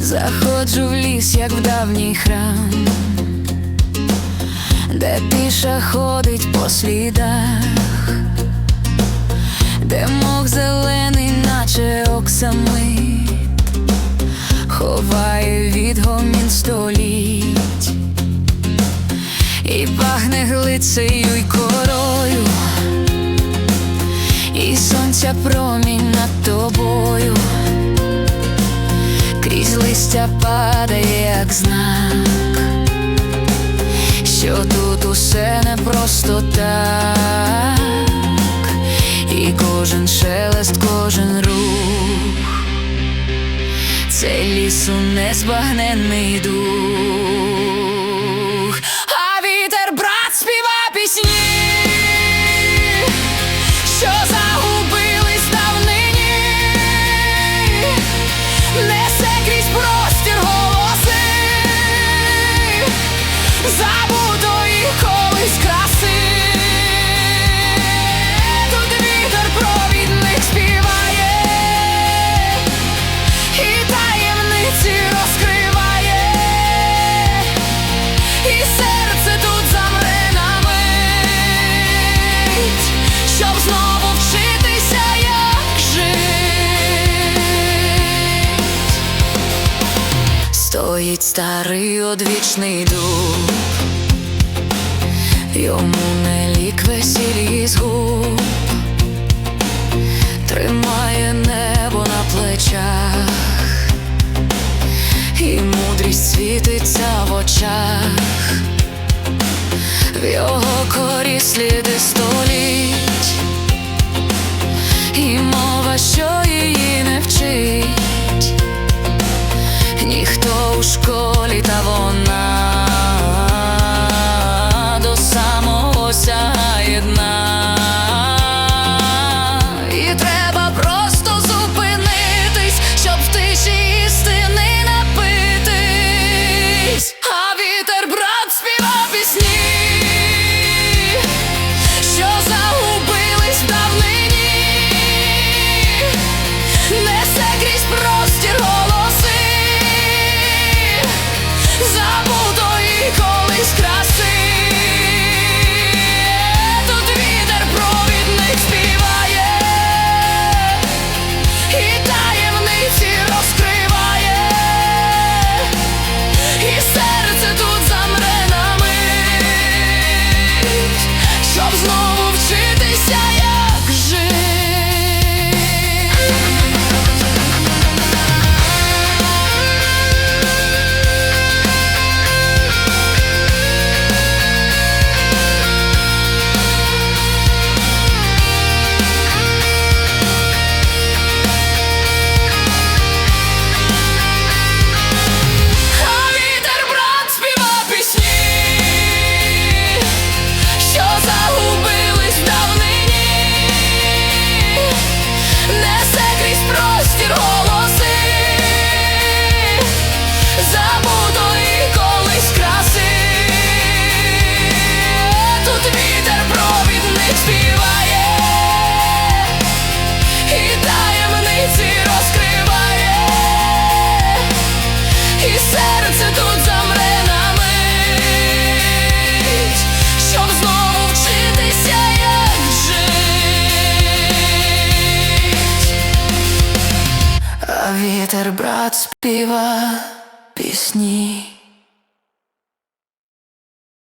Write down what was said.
Заходжу в ліс, як в давній храм, де піша ходить по слідах, де мох зелений, наче оксамит, пахне глицею й корою, і сонця промінь над тобою. Крізь листя падає, як знак, що тут усе не просто так, і кожен шелест, кожен рух, це лісу незбагненний дух, Стоїть старий одвічний дуб, йому не лік весіль з губ, тримає небо на плечах, і мудрість світиться в очах, в його корі сліди hermosa. Вітер брат співа пісні.